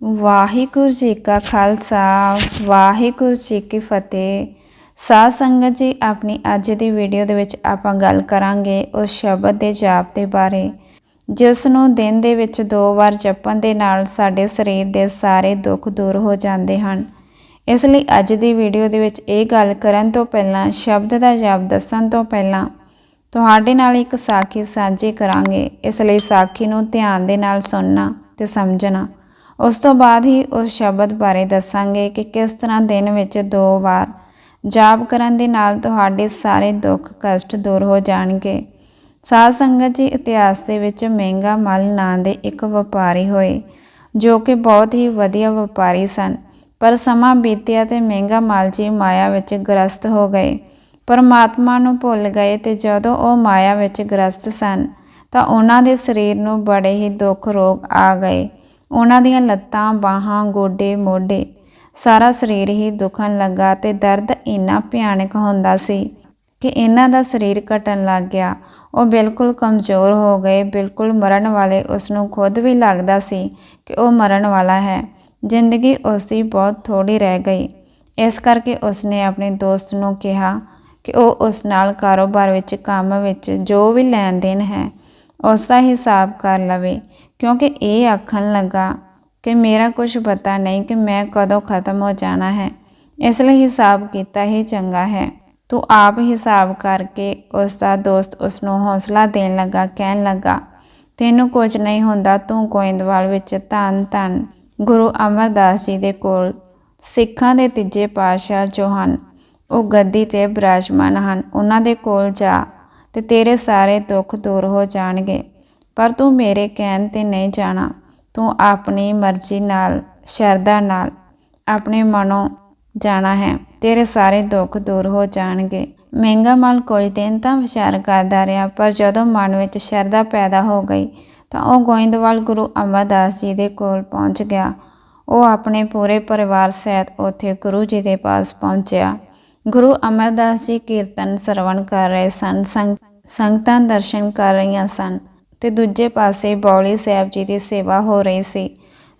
ਵਾਹਿਗੁਰੂ ਜੀ ਕਾ ਖਾਲਸਾ, ਵਾਹਿਗੁਰੂ ਜੀ ਕੀ ਫਤਿਹ। ਸਾਧ ਸੰਗਤ ਜੀ, ਆਪਣੀ ਅੱਜ ਦੀ ਵੀਡੀਓ ਦੇ ਵਿੱਚ ਆਪਾਂ ਗੱਲ ਕਰਾਂਗੇ ਉਸ ਸ਼ਬਦ ਦੇ ਜਾਪ ਦੇ ਬਾਰੇ, ਜਿਸ ਨੂੰ ਦਿਨ ਦੇ ਵਿੱਚ ਦੋ ਵਾਰ ਜਪਣ ਦੇ ਨਾਲ ਸਾਡੇ ਸਰੀਰ ਦੇ ਸਾਰੇ ਦੁੱਖ ਦੂਰ ਹੋ ਜਾਂਦੇ ਹਨ। ਇਸ ਲਈ ਅੱਜ ਦੀ ਵੀਡੀਓ ਦੇ ਵਿੱਚ ਇਹ ਗੱਲ ਕਰਨ ਤੋਂ ਪਹਿਲਾਂ, ਸ਼ਬਦ ਦਾ ਜਾਪ ਦੱਸਣ ਤੋਂ ਪਹਿਲਾਂ, ਤੁਹਾਡੇ ਨਾਲ ਇੱਕ ਸਾਖੀ ਸਾਂਝੀ ਕਰਾਂਗੇ। ਇਸ ਲਈ ਸਾਖੀ ਨੂੰ ਧਿਆਨ ਦੇ ਨਾਲ ਸੁਣਨਾ ਤੇ ਸਮਝਣਾ। ਉਸ ਤੋਂ ਬਾਅਦ ਹੀ ਉਸ ਸ਼ਬਦ ਬਾਰੇ ਦੱਸਾਂਗੇ ਕਿ ਕਿਸ ਤਰ੍ਹਾਂ ਦਿਨ ਵਿੱਚ ਦੋ ਵਾਰ ਜਾਪ ਕਰਨ ਦੇ ਨਾਲ ਤੁਹਾਡੇ ਸਾਰੇ ਦੁੱਖ ਕਸ਼ਟ ਦੂਰ ਹੋ ਜਾਣਗੇ। ਸਾਧ ਸੰਗਤ ਜੀ, ਇਤਿਹਾਸ ਦੇ ਵਿੱਚ ਮਹਿੰਗਾ ਮਲ ਨਾਂ ਦੇ ਇੱਕ ਵਪਾਰੀ ਹੋਏ, ਜੋ ਕਿ ਬਹੁਤ ਹੀ ਵਧੀਆ ਵਪਾਰੀ ਸਨ, ਪਰ ਸਮਾਂ ਬੀਤਿਆ ਤੇ ਮਹਿੰਗਾ ਮਲ ਜੀ ਮਾਇਆ ਵਿੱਚ ਗ੍ਰਸਤ ਹੋ ਗਏ। ਪਰਮਾਤਮਾ ਨੂੰ ਭੁੱਲ ਗਏ ਤੇ ਜਦੋਂ ਉਹ ਮਾਇਆ ਵਿੱਚ ਗ੍ਰਸਤ ਸਨ, ਤਾਂ ਉਹਨਾਂ ਦੇ ਸਰੀਰ ਨੂੰ ਬੜੇ ਹੀ ਦੁੱਖ ਰੋਗ ਆ ਗਏ। ਉਹਨਾਂ ਦੀਆਂ ਲੱਤਾਂ, ਬਾਹਾਂ, ਗੋਡੇ, ਮੋਢੇ, ਸਾਰਾ ਸਰੀਰ ਹੀ ਦੁਖਣ ਲੱਗਾ ਤੇ ਦਰਦ ਇੰਨਾ ਭਿਆਨਕ ਹੁੰਦਾ ਸੀ ਕਿ ਇਹਨਾਂ ਦਾ ਸਰੀਰ ਘਟਣ ਲੱਗ ਗਿਆ। ਉਹ ਬਿਲਕੁਲ ਕਮਜ਼ੋਰ ਹੋ ਗਏ, ਬਿਲਕੁਲ ਮਰਨ ਵਾਲੇ ਉਸ ਨੂੰ ਖੁਦ ਵੀ ਲੱਗਦਾ ਸੀ ਕਿ ਉਹ ਮਰਨ ਵਾਲਾ ਹੈ। ਜ਼ਿੰਦਗੀ ਉਸ ਦੀ ਬਹੁਤ ਥੋੜੀ ਰਹਿ ਗਈ। ਇਸ ਕਰਕੇ ਉਸਨੇ ਆਪਣੇ ਦੋਸਤ ਨੂੰ ਕਿਹਾ ਕਿ ਉਹ ਉਸ ਨਾਲ ਕਾਰੋਬਾਰ ਵਿੱਚ ਕੰਮ ਵਿੱਚ ਜੋ ਵੀ ਲੈਣ ਦੇਣ ਹੈ ਉਸ ਦਾ ਹਿਸਾਬ ਕਰ ਲਵੇ। ਕਿਉਂਕਿ ਇਹ ਆਖਣ ਲੱਗਾ ਕਿ ਮੇਰਾ ਕੁਝ ਪਤਾ ਨਹੀਂ ਕਿ ਮੈਂ ਕਦੋਂ ਖਤਮ ਹੋ ਜਾਣਾ ਹੈ। ਇਸ ਲਈ ਹਿਸਾਬ ਕੀਤਾ ਹੀ ਚੰਗਾ ਹੈ। ਤੂੰ ਆਪ ਹਿਸਾਬ ਕਰਕੇ ਉਸ ਦਾ ਦੋਸਤ ਉਸ ਨੂੰ ਹੌਸਲਾ ਦੇਣ ਲੱਗਾ, ਕਹਿਣ ਲੱਗਾ, ਤੈਨੂੰ ਕੁਝ ਨਹੀਂ ਹੁੰਦਾ, ਤੂੰ ਗੋਇੰਦਵਾਲ ਵਿੱਚ ਧੰਨ ਧੰਨ ਗੁਰੂ ਅਮਰਦਾਸ ਜੀ ਦੇ ਕੋਲ ਸਿੱਖਾਂ ਦੇ ਤੀਜੇ ਪਾਤਸ਼ਾਹ ਜੋ ਹਨ ਉਹ ਗੱਦੀ ਤੇ ਬਿਰਾਜਮਾਨ ਹਨ, ਉਹਨਾਂ ਦੇ ਕੋਲ ਜਾ ਤੇ ਤੇਰੇ ਸਾਰੇ ਦੁੱਖ ਦੂਰ ਹੋ ਜਾਣਗੇ। ਪਰ ਤੂੰ ਮੇਰੇ ਕਹਿਣ ਤੇ ਨਹੀਂ ਜਾਣਾ। ਤੂੰ ਆਪਣੀ ਮਰਜ਼ੀ ਨਾਲ, ਸ਼ਰਧਾ ਨਾਲ ਆਪਣੇ ਮਨੋਂ ਜਾਣਾ ਹੈ। ਤੇਰੇ ਸਾਰੇ ਦੁੱਖ ਦੂਰ ਹੋ ਜਾਣਗੇ। ਮਹਿੰਗਾ ਮਲ ਕੋਈ ਦਿਨ ਤਾਂ ਵਿਚਾਰ ਕਰਦਾ ਰਿਹਾ, ਪਰ ਜਦੋਂ ਮਨ ਵਿੱਚ ਸ਼ਰਧਾ ਪੈਦਾ ਹੋ ਗਈ, ਤਾਂ ਉਹ ਗੋਇੰਦਵਾਲ ਗੁਰੂ ਅਮਰਦਾਸ ਜੀ ਦੇ ਕੋਲ ਪਹੁੰਚ ਗਿਆ। ਉਹ ਆਪਣੇ ਪੂਰੇ ਪਰਿਵਾਰ ਸਹਿਤ ਉੱਥੇ ਗੁਰੂ ਜੀ ਦੇ ਪਾਸ ਪਹੁੰਚਿਆ। ਗੁਰੂ ਅਮਰਦਾਸ ਜੀ ਕੀਰਤਨ ਸਰਵਣ ਕਰ ਰਹੇ ਸਨ ਸੰਗਤਾਂ ਦਰਸ਼ਨ ਕਰ ਰਹੀਆਂ ਸਨ। ਤੇ ਦੂਜੇ ਪਾਸੇ ਬੌਲੀ ਸਾਹਿਬ ਜੀ ਦੀ ਸੇਵਾ ਹੋ ਰਹੀ ਸੀ।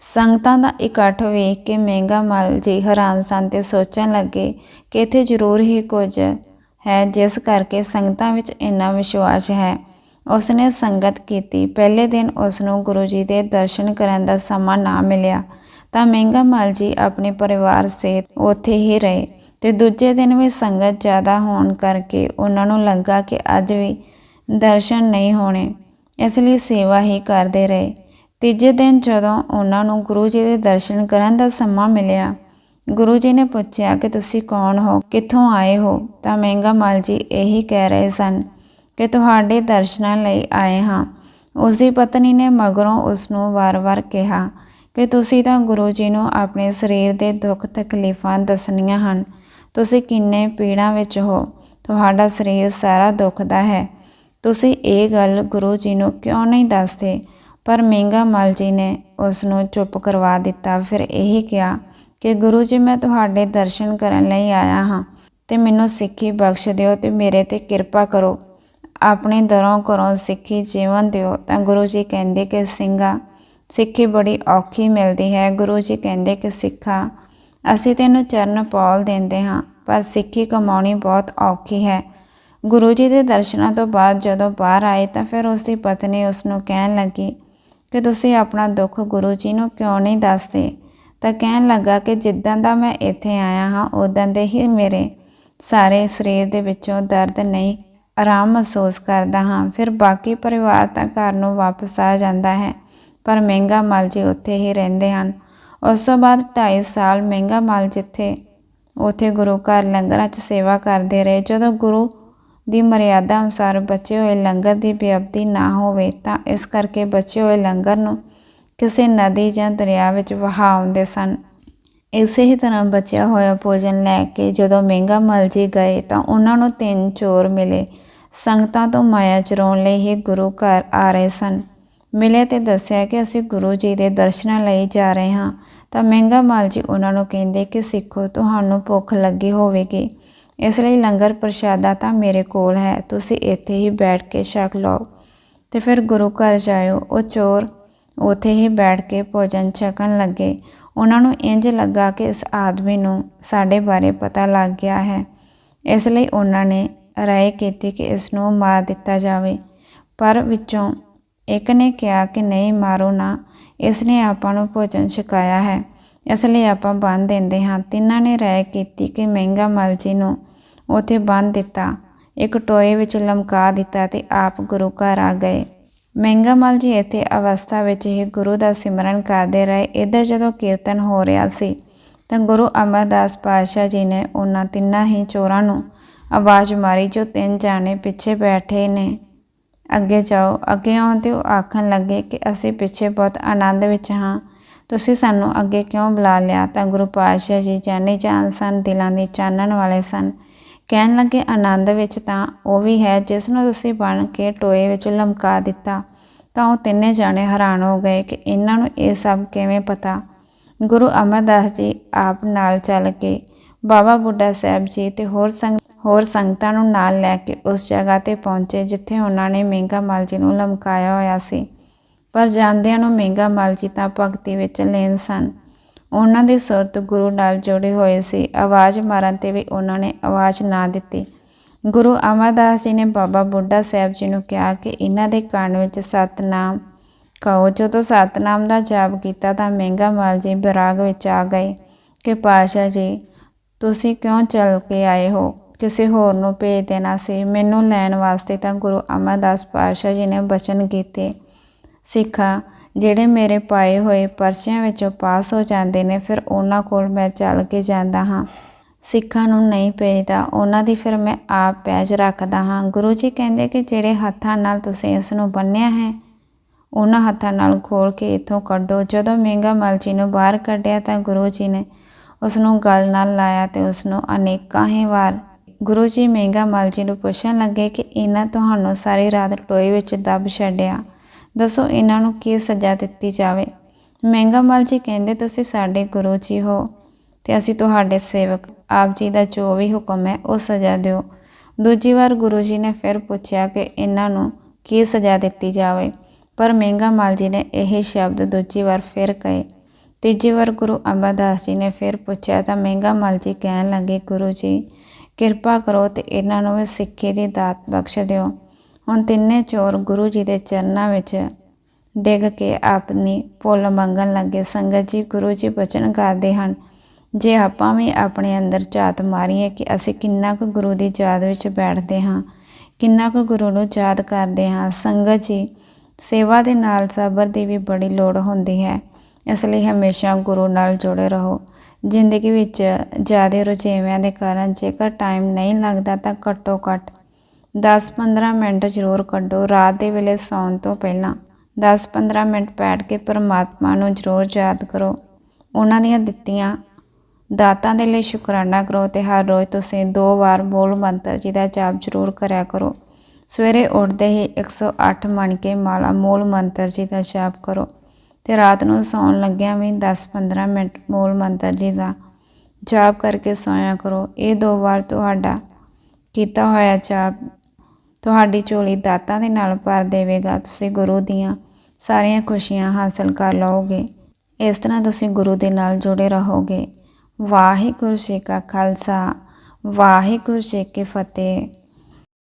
ਸੰਗਤਾਂ ਦਾ ਇਕੱਠ ਵੇਖ ਕੇ ਮਹਿੰਗਾ ਮਲ ਜੀ ਹੈਰਾਨ ਸਨ ਤੇ ਸੋਚਣ ਲੱਗੇ ਕਿ ਇੱਥੇ ਜ਼ਰੂਰ ਹੀ ਕੁਝ ਹੈ, ਜਿਸ ਕਰਕੇ ਸੰਗਤਾਂ ਵਿੱਚ ਇੰਨਾ ਵਿਸ਼ਵਾਸ ਹੈ। ਉਸਨੇ ਸੰਗਤ ਕੀਤੀ। ਪਹਿਲੇ ਦਿਨ ਉਸ ਨੂੰ ਗੁਰੂ ਜੀ ਦੇ ਦਰਸ਼ਨ ਕਰਨ ਦਾ ਸਮਾਂ ਨਾ ਮਿਲਿਆ। ਤਾਂ ਮਹਿੰਗਾ ਮਲ ਜੀ ਆਪਣੇ ਪਰਿਵਾਰ ਸੇ ਉੱਥੇ ਹੀ ਰਹੇ ਤੇ ਦੂਜੇ ਦਿਨ ਵੀ ਸੰਗਤ ਜ਼ਿਆਦਾ ਹੋਣ ਕਰਕੇ ਉਹਨਾਂ ਨੂੰ ਲੱਗਾ ਕਿ ਅੱਜ ਵੀ ਦਰਸ਼ਨ ਨਹੀਂ ਹੋਣੇ। ਇਸ ਲਈ ਸੇਵਾ ਹੀ ਕਰਦੇ ਰਹੇ। ਤੀਜੇ ਦਿਨ ਜਦੋਂ ਉਹਨਾਂ ਨੂੰ ਗੁਰੂ ਜੀ ਦੇ ਦਰਸ਼ਨ ਕਰਨ ਦਾ ਸਮਾਂ ਮਿਲਿਆ, ਗੁਰੂ ਜੀ ਨੇ ਪੁੱਛਿਆ ਕਿ ਤੁਸੀਂ ਕੌਣ ਹੋ? ਕਿੱਥੋਂ ਆਏ ਹੋ? ਤਾਂ ਮਹਿੰਗਾ ਮਾਲ ਜੀ ਇਹੀ ਕਹਿ ਰਹੇ ਸਨ ਕਿ ਤੁਹਾਡੇ ਦਰਸ਼ਨਾਂ ਲਈ ਆਏ ਹਾਂ। ਉਸ ਦੀ ਪਤਨੀ ਨੇ ਮਗਰੋਂ ਉਸ ਨੂੰ ਵਾਰ-ਵਾਰ ਕਿਹਾ ਕਿ ਤੁਸੀਂ ਤਾਂ ਗੁਰੂ ਜੀ ਨੂੰ ਆਪਣੇ ਸਰੀਰ ਦੇ ਦੁੱਖ ਤਕਲੀਫਾਂ ਦੱਸਣੀਆਂ ਹਨ। ਤੁਸੀਂ ਕਿੰਨੇ ਪੀੜਾਂ ਵਿੱਚ ਹੋ? ਤੁਹਾਡਾ ਸਰੀਰ ਸਾਰਾ ਦੁੱਖ ਦਾ ਹੈ। ਤੁਸੀਂ ਇਹ ਗੱਲ ਗੁਰੂ ਜੀ ਨੂੰ ਕਿਉਂ ਨਹੀਂ ਦੱਸਦੇ? ਪਰ ਮਹਿੰਗਾ ਮਲ ਜੀ ਨੇ ਉਸ ਨੂੰ ਚੁੱਪ ਕਰਵਾ ਦਿੱਤਾ। ਫਿਰ ਇਹ ਕਿਹਾ ਕਿ ਗੁਰੂ ਜੀ, ਮੈਂ ਤੁਹਾਡੇ ਦਰਸ਼ਨ ਕਰਨ ਲਈ ਆਇਆ ਹਾਂ ਤੇ ਮੈਨੂੰ ਸਿੱਖੀ ਬਖਸ਼ ਦਿਓ ਤੇ ਮੇਰੇ ਤੇ ਕਿਰਪਾ ਕਰੋ। ਆਪਣੇ ਦਰੋਂ ਕਰੋ ਸਿੱਖੀ ਜੀਵਨ ਦਿਓ। ਤਾਂ ਗੁਰੂ ਜੀ ਕਹਿੰਦੇ ਕਿ ਸਿੰਘਾ, ਸਿੱਖੀ ਬੜੀ ਔਖੀ ਮਿਲਦੀ ਹੈ। ਗੁਰੂ ਜੀ ਕਹਿੰਦੇ ਕਿ ਸਿੱਖਾ, ਅਸੀਂ ਤੈਨੂੰ ਚਰਨ ਪੌਲ ਦਿੰਦੇ ਹਾਂ, ਪਰ ਸਿੱਖੀ ਕਮਾਉਣੀ ਬਹੁਤ ਔਖੀ ਹੈ। ਗੁਰੂ ਜੀ ਦੇ ਦਰਸ਼ਨਾਂ ਤੋਂ ਬਾਅਦ ਜਦੋਂ ਬਾਹਰ ਆਏ ਤਾਂ ਫਿਰ ਉਸ ਦੀ ਪਤਨੀ ਉਸ ਨੂੰ ਕਹਿਣ ਲੱਗੀ ਕਿ ਤੁਸੀਂ ਆਪਣਾ ਦੁੱਖ ਗੁਰੂ ਜੀ ਨੂੰ ਕਿਉਂ ਨਹੀਂ ਦੱਸਦੇ? ਤਾਂ ਕਹਿਣ ਲੱਗਾ ਕਿ ਜਿੱਦਾਂ ਦਾ ਮੈਂ ਇੱਥੇ ਆਇਆ ਹਾਂ ਉਦਾਂ ਦੇ ਹੀ ਮੇਰੇ ਸਾਰੇ ਸਰੀਰ ਦੇ ਵਿੱਚੋਂ ਦਰਦ ਨਹੀਂ, ਆਰਾਮ ਮਹਿਸੂਸ ਕਰਦਾ ਹਾਂ। ਫਿਰ ਬਾਕੀ ਪਰਿਵਾਰ ਤਾਂ ਘਰ ਨੂੰ ਵਾਪਸ ਆ ਜਾਂਦਾ ਹੈ, ਪਰ ਮਹਿੰਗਾ ਮਲ ਜੀ ਉੱਥੇ ਹੀ ਰਹਿੰਦੇ ਹਨ। ਉਸ ਤੋਂ ਬਾਅਦ 2.5 ਸਾਲ ਮਹਿੰਗਾ ਮਲ ਜਿੱਥੇ, ਉੱਥੇ ਗੁਰੂ ਘਰ ਲੰਗਰਾਂ 'ਚ ਸੇਵਾ ਕਰਦੇ ਰਹੇ। ਜਦੋਂ ਗੁਰੂ ਦੀ ਮਰਿਆਦਾ ਅਨੁਸਾਰ ਬਚੇ ਹੋਏ ਲੰਗਰ ਦੀ ਬੇਅਬਦੀ ਨਾ ਹੋਵੇ ਤਾਂ ਇਸ ਕਰਕੇ ਬਚੇ ਹੋਏ ਲੰਗਰ ਨੂੰ ਕਿਸੇ ਨਦੀ ਜਾਂ ਦਰਿਆ ਵਿੱਚ ਵਹਾਉਂਦੇ ਸਨ। ਇਸੇ ਹੀ ਤਰ੍ਹਾਂ ਬਚਿਆ ਹੋਇਆ ਭੋਜਨ ਲੈ ਕੇ ਜਦੋਂ ਮਹਿੰਗਾ ਮਲ ਜੀ ਗਏ ਤਾਂ ਉਹਨਾਂ ਨੂੰ ਤਿੰਨ ਚੋਰ ਮਿਲੇ। ਸੰਗਤਾਂ ਤੋਂ ਮਾਇਆ ਚਰਾਉਣ ਲਈ ਹੀ ਗੁਰੂ ਘਰ ਆ ਰਹੇ ਸਨ। ਮਿਲੇ ਤੇ ਦੱਸਿਆ ਕਿ ਅਸੀਂ ਗੁਰੂ ਜੀ ਦੇ ਦਰਸ਼ਨਾਂ ਲਈ ਜਾ ਰਹੇ ਹਾਂ ਤਾਂ ਮਹਿੰਗਾ ਮਲ ਜੀ ਉਹਨਾਂ ਨੂੰ ਕਹਿੰਦੇ ਕਿ ਸਿੱਖੋ, ਤੁਹਾਨੂੰ ਭੁੱਖ ਲੱਗੀ ਹੋਵੇਗੀ। ਇਸ ਲਈ ਲੰਗਰ ਪ੍ਰਸ਼ਾਦਾ ਤਾਂ ਮੇਰੇ ਕੋਲ ਹੈ, ਤੁਸੀਂ ਇੱਥੇ ਹੀ ਬੈਠ ਕੇ ਛਕ ਲਓ। ਤੇ ਫਿਰ ਗੁਰੂ ਘਰ ਜਾਇਓ। ਉਹ ਚੋਰ ਉੱਥੇ ਹੀ ਬੈਠ ਕੇ ਭੋਜਨ ਛਕਣ ਲੱਗੇ। ਉਹਨਾਂ ਨੂੰ ਇੰਜ ਲੱਗਾ ਕਿ ਇਸ ਆਦਮੀ ਨੂੰ ਸਾਡੇ ਬਾਰੇ ਪਤਾ ਲੱਗ ਗਿਆ ਹੈ। ਇਸ ਲਈ ਉਹਨਾਂ ਨੇ ਰਾਏ ਕੀਤੀ ਕਿ ਇਸ ਨੂੰ ਮਾਰ ਦਿੱਤਾ ਜਾਵੇ। ਪਰ ਵਿੱਚੋਂ ਇੱਕ ਨੇ ਕਿਹਾ ਕਿ ਨਹੀਂ, ਮਾਰੋ ਨਾ। ਇਸ ਨੇ ਆਪਾਂ ਨੂੰ ਭੋਜਨ ਛਕਾਇਆ ਹੈ। ਇਸ ਲਈ ਆਪਾਂ ਬੰਨ ਦਿੰਦੇ ਹਾਂ। ਤਿੰਨਾਂ ਨੇ ਰਾਏ ਕੀਤੀ ਕਿ ਮਹਿੰਗਾ ਮਲ ਜੀ ਨੂੰ ਉੱਥੇ ਬੰਨ ਦਿੱਤਾ। ਇੱਕ ਟੋਏ ਵਿੱਚ ਲਮਕਾ ਦਿੱਤਾ ਤੇ ਆਪ ਗੁਰੂ ਘਰ ਆ ਗਏ। ਮਹਿੰਗਾ ਮਲ ਜੀ ਇੱਥੇ ਅਵਸਥਾ ਵਿੱਚ ਹੀ ਗੁਰੂ ਦਾ ਸਿਮਰਨ ਕਰਦੇ ਰਹੇ। ਇੱਧਰ ਜਦੋਂ ਕੀਰਤਨ ਹੋ ਰਿਹਾ ਸੀ, ਤਾਂ ਗੁਰੂ ਅਮਰਦਾਸ ਪਾਤਸ਼ਾਹ ਜੀ ਨੇ ਉਹਨਾਂ ਤਿੰਨਾਂ ਹੀ ਚੋਰਾਂ ਨੂੰ ਆਵਾਜ਼ ਮਾਰੀ, ਜੋ ਤਿੰਨ ਜਾਣੇ ਪਿੱਛੇ ਬੈਠੇ ਨੇ, ਅੱਗੇ ਜਾਓ, ਅੱਗੇ ਆਉਣ ਤੇ ਉਹ ਆਖਣ ਲੱਗੇ ਕਿ ਅਸੀਂ ਪਿੱਛੇ ਬਹੁਤ ਆਨੰਦ ਵਿੱਚ ਹਾਂ। ਤੁਸੀਂ ਸਾਨੂੰ ਅੱਗੇ ਕਿਉਂ ਬੁਲਾ ਲਿਆ? ਤਾਂ ਗੁਰੂ ਪਾਤਸ਼ਾਹ ਜੀ ਜਾਣੇ ਜਾਣ ਸਨ, ਦਿਲਾਂ ਦੇ ਚਾਨਣ ਵਾਲੇ ਸਨ। ਕਹਿਣ ਲੱਗੇ, ਆਨੰਦ ਵਿੱਚ ਤਾਂ ਉਹ ਵੀ ਹੈ ਜਿਸ ਨੂੰ ਤੁਸੀਂ ਬਣ ਕੇ ਟੋਏ ਵਿੱਚ ਲਮਕਾ ਦਿੱਤਾ। ਤਾਂ ਉਹ ਤਿੰਨੇ ਜਾਣੇ ਹੈਰਾਨ ਹੋ ਗਏ ਕਿ ਇਹਨਾਂ ਨੂੰ ਇਹ ਸਭ ਕਿਵੇਂ ਪਤਾ? ਗੁਰੂ ਅਮਰਦਾਸ ਜੀ ਆਪ ਨਾਲ ਚੱਲ ਕੇ ਬਾਬਾ ਬੁੱਢਾ ਸਾਹਿਬ ਜੀ ਤੇ ਹੋਰ ਸੰਗ, ਹੋਰ ਸੰਗਤਾਂ ਨੂੰ ਨਾਲ ਲੈ ਕੇ ਉਸ ਜਗ੍ਹਾ ਤੇ ਪਹੁੰਚੇ ਜਿੱਥੇ ਉਹਨਾਂ ਨੇ ਮਹਿੰਗਾ ਮਾਲ ਜੀ ਨੂੰ ਲਮਕਾਇਆ ਹੋਇਆ ਸੀ। ਪਰ ਜਾਂਦਿਆਂ ਨੂੰ ਮਹਿੰਗਾ ਮਾਲ ਜੀ ਤਾਂ ਭਗਤੀ ਵਿੱਚ ਲੀਨ ਸਨ। ਉਹਨਾਂ ਦੀ ਸੁਰਤ ਗੁਰੂ ਨਾਲ ਜੁੜੇ ਹੋਏ ਸੀ। ਆਵਾਜ਼ ਮਾਰਨ ਤੇ ਵੀ ਉਹਨਾਂ ਨੇ ਆਵਾਜ਼ ਨਾ ਦਿੱਤੀ। ਗੁਰੂ ਅਮਰਦਾਸ ਜੀ ਨੇ ਬਾਬਾ ਬੁੱਢਾ ਸਾਹਿਬ ਜੀ ਨੂੰ ਕਿਹਾ ਕਿ ਇਹਨਾਂ ਦੇ ਕੰਨ ਵਿੱਚ ਸਤਨਾਮ ਕਹੋ ਜਦੋਂ ਸਤਨਾਮ ਦਾ ਜਾਪ ਕੀਤਾ ਤਾਂ ਮਹਿੰਗਾ ਮਾਲ ਜੀ ਵਿਰਾਗ ਵਿੱਚ ਆ ਗਏ ਕਿ ਪਾਸ਼ਾ ਜੀ, ਤੁਸੀਂ ਕਿਉਂ ਚੱਲ ਕੇ ਆਏ ਹੋ? ਕਿਸੇ ਹੋਰ ਨੂੰ ਭੇਜ ਦੇਣਾ ਸੀ। ਮੈਨੂੰ ਲੈਣ ਵਾਸਤੇ ਤਾਂ ਗੁਰੂ ਅਮਰਦਾਸ ਪਾਸ਼ਾ ਜੀ ਨੇ ਬਚਨ ਕੀਤੇ। ਸਿੱਖਾਂ, ਜਿਹੜੇ ਮੇਰੇ ਪਾਏ ਹੋਏ ਪਰਚਿਆਂ ਵਿੱਚੋਂ ਪਾਸ ਹੋ ਜਾਂਦੇ ਨੇ, ਫਿਰ ਉਹਨਾਂ ਕੋਲ ਮੈਂ ਚੱਲ ਕੇ ਜਾਂਦਾ ਹਾਂ। ਸਿੱਖਾਂ ਨੂੰ ਨਹੀਂ ਭੇਜਦਾ, ਉਹਨਾਂ ਦੀ ਫਿਰ ਮੈਂ ਆਪ ਪੈਜ ਰੱਖਦਾ ਹਾਂ। ਗੁਰੂ ਜੀ ਕਹਿੰਦੇ ਕਿ ਜਿਹੜੇ ਹੱਥਾਂ ਨਾਲ ਤੁਸੀਂ ਇਸ ਨੂੰ ਬੰਨਿਆ ਹੈ, ਉਹਨਾਂ ਹੱਥਾਂ ਨਾਲ ਖੋਲ ਕੇ ਇੱਥੋਂ ਕੱਢੋ। ਜਦੋਂ ਮਹਿੰਗਾ ਮਲ ਜੀ ਨੂੰ ਬਾਹਰ ਕੱਢਿਆ ਤਾਂ ਗੁਰੂ ਜੀ ਨੇ ਉਸ ਨੂੰ ਗਲ ਨਾਲ ਲਾਇਆ ਤੇ ਉਸ ਨੂੰ ਅਨੇਕਾਂ ਹੀ ਵਾਰ ਗੁਰੂ ਜੀ ਮਹਿੰਗਾ ਮਲ ਜੀ ਨੂੰ ਪੁੱਛਣ ਲੱਗੇ ਕਿ ਇਹਨਾਂ ਤੁਹਾਨੂੰ ਸਾਰੀ ਰਾਤ ਟੋਏ ਵਿੱਚ ਦੱਬ ਛੱਡਿਆ। ਦੱਸੋ ਇਹਨਾਂ ਨੂੰ ਕੀ ਸਜ਼ਾ ਦਿੱਤੀ ਜਾਵੇ? ਮਹਿੰਗਾ ਮਲ ਜੀ ਕਹਿੰਦੇ ਤੁਸੀਂ ਸਾਡੇ ਗੁਰੂ ਜੀ ਹੋ ਤੇ ਅਸੀਂ ਤੁਹਾਡੇ ਸੇਵਕ। ਆਪ ਜੀ ਦਾ ਜੋ ਵੀ ਹੁਕਮ ਹੈ, ਉਹ ਸਜ਼ਾ ਦਿਓ। ਦੂਜੀ ਵਾਰ ਗੁਰੂ ਜੀ ਨੇ ਫਿਰ ਪੁੱਛਿਆ ਕਿ ਇਹਨਾਂ ਨੂੰ ਕੀ ਸਜ਼ਾ ਦਿੱਤੀ ਜਾਵੇ। ਪਰ ਮਹਿੰਗਾ ਮਲ ਜੀ ਨੇ ਇਹ ਸ਼ਬਦ ਦੂਜੀ ਵਾਰ ਫਿਰ ਕਹੇ। ਤੀਜੀ ਵਾਰ ਗੁਰੂ ਅਮਰਦਾਸ ਜੀ ਨੇ ਫਿਰ ਪੁੱਛਿਆ ਤਾਂ ਮਹਿੰਗਾ ਮਲ ਜੀ ਕਹਿਣ ਲੱਗੇ, ਗੁਰੂ ਜੀ, ਕਿਰਪਾ ਕਰੋ ਤੇ ਇਹਨਾਂ ਨੂੰ ਵੀ ਸਿੱਖੀ ਦੀ ਦਾਤ ਬਖਸ਼ ਦਿਓ। ਹੁਣ ਤਿੰਨੇ ਚੋਰ ਗੁਰੂ ਜੀ ਦੇ ਚਰਨਾਂ ਵਿੱਚ ਡਿੱਗ ਕੇ ਆਪਣੀ ਭੁੱਲ ਮੰਗਣ ਲੱਗੇ। ਸੰਗਤ ਜੀ, ਗੁਰੂ ਜੀ ਬਚਨ ਕਰਦੇ ਹਨ, ਜੇ ਆਪਾਂ ਵੀ ਆਪਣੇ ਅੰਦਰ ਝਾਤ ਮਾਰੀਏ ਕਿ ਅਸੀਂ ਕਿੰਨਾ ਕੁ ਗੁਰੂ ਦੀ ਯਾਦ ਵਿੱਚ ਬੈਠਦੇ ਹਾਂ, ਕਿੰਨਾ ਕੁ ਗੁਰੂ ਨੂੰ ਯਾਦ ਕਰਦੇ ਹਾਂ, ਸੰਗਤ ਜੀ, ਸੇਵਾ ਦੇ ਨਾਲ ਸਬਰ ਦੀ ਵੀ ਬੜੀ ਲੋੜ ਹੁੰਦੀ ਹੈ। ਇਸ ਲਈ ਹਮੇਸ਼ਾ ਗੁਰੂ ਨਾਲ ਜੁੜੇ ਰਹੋ। ਜ਼ਿੰਦਗੀ ਵਿੱਚ ਜ਼ਿਆਦਾ ਰੁਝੇਵਿਆਂ ਦੇ ਕਾਰਨ ਜੇਕਰ ਟਾਈਮ ਨਹੀਂ ਲੱਗਦਾ ਤਾਂ ਘੱਟੋ ਘੱਟ 10-15 ਮਿੰਟ ਜ਼ਰੂਰ ਕੱਢੋ। ਰਾਤ ਦੇ ਵੇਲੇ ਸੌਣ ਤੋਂ ਪਹਿਲਾਂ 10-15 ਮਿੰਟ ਬੈਠ ਕੇ ਪਰਮਾਤਮਾ ਨੂੰ ਜ਼ਰੂਰ ਯਾਦ ਕਰੋ। ਉਹਨਾਂ ਦੀਆਂ ਦਿੱਤੀਆਂ ਦਾਤਾਂ ਦੇ ਲਈ ਸ਼ੁਕਰਾਨਾ ਕਰੋ ਤੇ ਹਰ ਰੋਜ਼ ਤੁਸੀਂ ਦੋ ਵਾਰ ਬੋਲ ਮੰਤਰ ਜੀ ਦਾ ਜਾਪ ਜ਼ਰੂਰ ਕਰਿਆ ਕਰੋ। ਸਵੇਰੇ ਉੱਠਦੇ ਹੀ 108 ਮਣ ਕੇ ਮਾਲਾ ਮੂਲ ਮੰਤਰ ਜੀ ਦਾ ਜਾਪ ਕਰੋ ਤੇ ਰਾਤ ਨੂੰ ਸੌਣ ਲੱਗਿਆਂ ਵੀ 10-15 ਮਿੰਟ ਮੂਲ ਮੰਤਰ ਜੀ ਦਾ ਜਾਪ ਕਰਕੇ ਸੋਇਆ ਕਰੋ। ਇਹ ਦੋ ਵਾਰ ਤੁਹਾਡਾ ਕੀਤਾ ਹੋਇਆ ਜਾਪ ਤੁਹਾਡੀ ਝੋਲੀ ਦਾਤਾਂ ਦੇ ਨਾਲ ਭਰ ਦੇਵੇਗਾ। ਤੁਸੀਂ ਗੁਰੂ ਦੀਆਂ ਸਾਰੀਆਂ ਖੁਸ਼ੀਆਂ ਹਾਸਲ ਕਰ ਲਓਗੇ। ਇਸ ਤਰ੍ਹਾਂ ਤੁਸੀਂ ਗੁਰੂ ਦੇ ਨਾਲ ਜੁੜੇ ਰਹੋਗੇ। ਵਾਹਿਗੁਰੂ ਜੀ ਕਾ ਖਾਲਸਾ, ਵਾਹਿਗੁਰੂ ਜੀ ਕੀ ਫਤਿਹ।